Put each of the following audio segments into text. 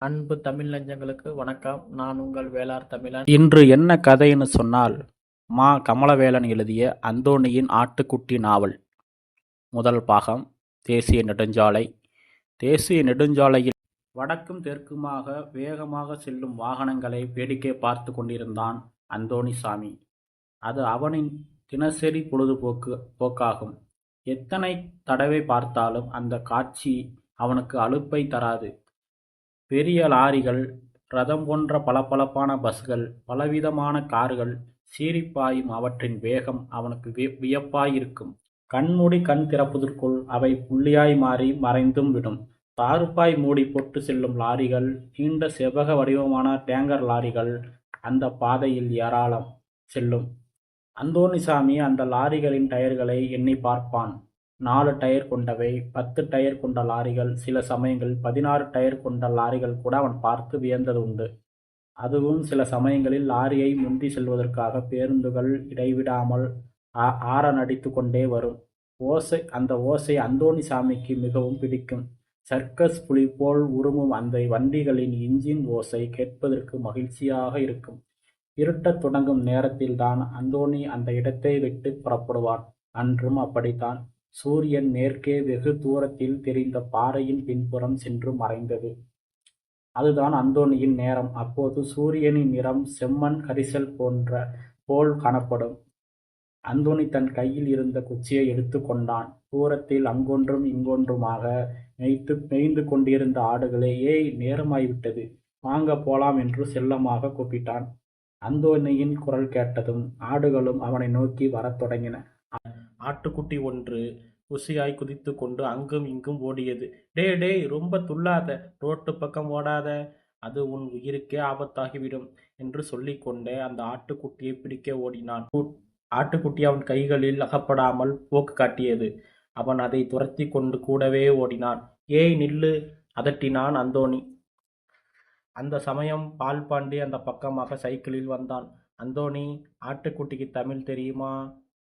அன்பு தமிழ் நெஞ்சங்களுக்கு வணக்கம். நான் உங்கள் வேளார் தமிழன். இன்று என்ன கதைன்னு சொன்னால் மா கமலவேலன் எழுதிய அந்தோணியின் ஆட்டுக்குட்டி நாவல். முதல் பாகம் தேசிய நெடுஞ்சாலை. தேசிய நெடுஞ்சாலையில் வடக்கும் தெற்குமாக வேகமாக செல்லும் வாகனங்களை வேடிக்கை பார்த்து கொண்டிருந்தான் அந்தோணி சாமி. அது அவனின் தினசரி பொழுதுபோக்கு போக்காகும். எத்தனை தடவை பார்த்தாலும் அந்த காட்சி அவனுக்கு அலுப்பை தராது. பெரிய லாரிகள் ரதம் போன்ற பளபளப்பான பஸ்கள் பலவிதமான கார்கள் சீரிப்பாயும் அவற்றின் வேகம் அவனுக்கு வியப்பாயிருக்கும். கண்மூடி கண் திறப்பதற்குள் அவை புள்ளியாய் மாறி மறைந்தும் விடும். தாறுப்பாய் மூடி போட்டு செல்லும் லாரிகள் நீண்ட செவ்வக வடிவமான டேங்கர் லாரிகள் அந்த பாதையில் ஏராளம் செல்லும். அந்தோணிசாமி அந்த லாரிகளின் டயர்களை எண்ணி பார்ப்பான். நாலு டயர் கொண்டவை பத்து டயர் கொண்ட லாரிகள் சில சமயங்களில் பதினாறு டயர் கொண்ட லாரிகள் கூட அவன் பார்த்து வியந்தது உண்டு. அதுவும் சில சமயங்களில் லாரியை முந்தி செல்வதற்காக பேருந்துகள் இடைவிடாமல் ஆரன் அடித்து கொண்டே வரும். ஓசை அந்த ஓசை அந்தோணிசாமிக்கு மிகவும் பிடிக்கும். சர்க்கஸ் புலி போல் உருமும் அந்த வண்டிகளின் இன்ஜின் ஓசை கேட்பதற்கு மகிழ்ச்சியாக இருக்கும். இருட்டத் தொடங்கும் நேரத்தில்தான் அந்தோணி அந்த இடத்தை விட்டு புறப்படுவான். அன்றும் அப்படித்தான். சூரியன் மேற்கே வெகு தூரத்தில் தெரிந்த பாறையின் பின்புறம் சென்று மறைந்தது. அதுதான் அந்தோணியின் நேரம். அப்போது சூரியனின் நிறம் செம்மண் கரிசல் போன்ற போல் காணப்படும். அந்தோணி தன் கையில் இருந்த குச்சியை எடுத்துக் கொண்டான். தூரத்தில் அங்கொன்றும் இங்கொன்றுமாக மேய்ந்து கொண்டிருந்த ஆடுகளே ஏய் நேரமாய்விட்டது. வாங்க போலாம் என்று செல்லமாக கூப்பிட்டான். அந்தோணியின் குரல் கேட்டதும் ஆடுகளும் அவனை நோக்கி வரத் தொடங்கின. ஆட்டுக்குட்டி ஒன்று குசியாய் குதித்து கொண்டு அங்கும் இங்கும் ஓடியது. டே டேய் ரொம்ப துள்ளாத ரோட்டு பக்கம் ஓடாத அது உன் உயிருக்கே ஆபத்தாகிவிடும் என்று சொல்லிக்கொண்டே அந்த ஆட்டுக்குட்டியை பிடிக்க ஓடினான். ஆட்டுக்குட்டி அவன் கைகளில் அகப்படாமல் போக்கு காட்டியது. அவன் அதை துரத்தி கொண்டு கூடவே ஓடினான். ஏய் நில்லு அதட்டினான் அந்தோணி. அந்த சமயம் பால்பாண்டி அந்த பக்கமாக சைக்கிளில் வந்தான். அந்தோணி ஆட்டுக்குட்டிக்கு தமிழ் தெரியுமா?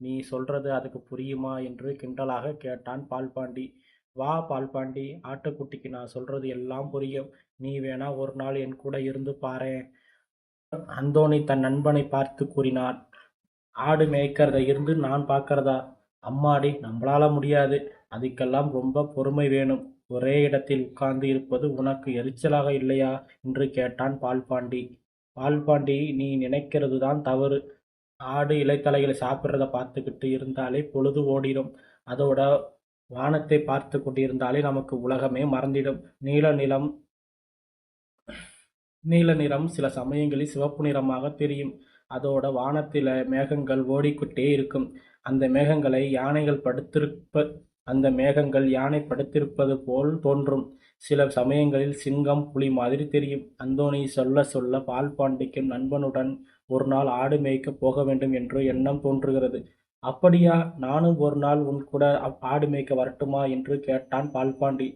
நீ சொல்றது அதுக்கு புரியுமா என்று கிண்டலாக கேட்டான் பால்பாண்டி. வா பால்பாண்டி ஆட்டுக்குட்டிக்கு நான் சொல்றது எல்லாம் புரியும். நீ வேணா ஒரு நாள் என் கூட இருந்து பாரேன். அந்தோணி தன் நண்பனை பார்த்து கூறினான். ஆடு மேய்க்கிறத இருந்து நான் பார்க்கறதா? அம்மாடி நம்மளால முடியாது. அதுக்கெல்லாம் ரொம்ப பொறுமை வேணும். ஒரே இடத்தில் உட்கார்ந்து இருப்பது உனக்கு எரிச்சலாக இல்லையா? என்று கேட்டான் பால்பாண்டி. பால்பாண்டி நீ நினைக்கிறது தான் தவறு. ஆடு இலைத்தழைகளை சாப்பிட்றத பார்த்துக்கிட்டு இருந்தாலே பொழுது ஓடிடும். அதோட வானத்தை பார்த்து கொண்டிருந்தாலே நமக்கு உலகமே மறந்திடும். நீல நிலம் நீல நிறம் சில சமயங்களில் சிவப்பு நிறமாக தெரியும். அதோட வானத்தில் மேகங்கள் ஓடிக்கொண்டே இருக்கும். அந்த மேகங்களை யானைகள் படுத்திருப்ப அந்த மேகங்கள் யானை படுத்திருப்பது போல் தோன்றும். சில சமயங்களில் சிங்கம், புலி மாதிரி தெரியும். அந்தோனி சொல்ல சொல்ல பால்பாண்டிக்கும் நண்பனுடன் ஒரு நாள் ஆடு மேய்க்க போக வேண்டும் என்று எண்ணம் தோன்றுகிறது. அப்படியா? நானும் ஒரு நாள் உன் கூட ஆடு மேய்க்க வரட்டுமா? என்று கேட்டான் பால்பாண்டி.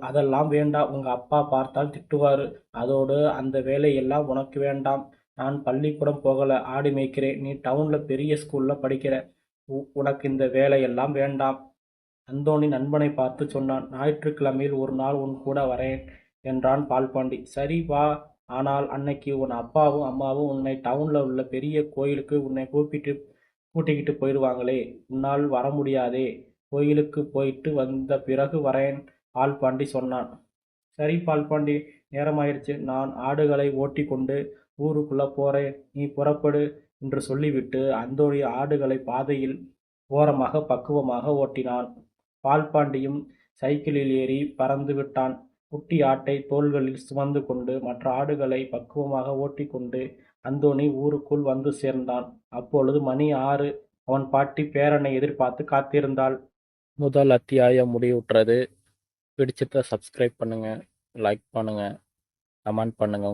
அதெல்லாம் வேண்டாம். உங்க அப்பா பார்த்தால் திட்டுவாரு. அதோடு அந்த வேலையெல்லாம் உனக்கு வேண்டாம். நான் பள்ளிக்கூடம் போகல. ஆடு மேய்க்கிறேன். நீ டவுன்ல பெரிய ஸ்கூல்ல படிக்கிற. உனக்கு இந்த வேலையெல்லாம் வேண்டாம். அந்தோணி நண்பனை பார்த்து சொன்னான். ஞாயிற்றுக்கிழமையில் ஒரு நாள் உன் கூட வரேன் என்றான் பால்பாண்டி. சரி வா ஆனால் அன்னைக்கு உன் அப்பாவும் அம்மாவும் உன்னை டவுனில் உள்ள பெரிய கோயிலுக்கு உன்னை கூப்பிட்டு கூட்டிக்கிட்டு போயிடுவாங்களே. உன்னால் வர முடியாதே. கோயிலுக்கு போயிட்டு வந்த பிறகு வரேன் பால்பாண்டி சொன்னான். சரி பால்பாண்டி நேரமாயிடுச்சு நான் ஆடுகளை ஓட்டி கொண்டு ஊருக்குள்ளே போகிறேன் நீ புறப்படு என்று சொல்லிவிட்டு அந்தோடைய ஆடுகளை பாதையில் ஓரமாக பக்குவமாக ஓட்டினான். பால்பாண்டியும் சைக்கிளில் ஏறி பறந்து விட்டான் குட்டி ஆட்டை தோள்களில் சுமந்து கொண்டு மற்ற ஆடுகளை பக்குவமாக ஓட்டிக்கொண்டு அந்தோணி ஊருக்குள் வந்து சேர்ந்தான். அப்பொழுது மணி ஆறு. அவன் பாட்டி பேரனை எதிர்பார்த்து காத்திருந்தாள். முதல் அத்தியாயம் முடிவுற்றது. பிடிச்சிருந்தா சப்ஸ்கிரைப் பண்ணுங்க, லைக் பண்ணுங்க, கமெண்ட் பண்ணுங்க.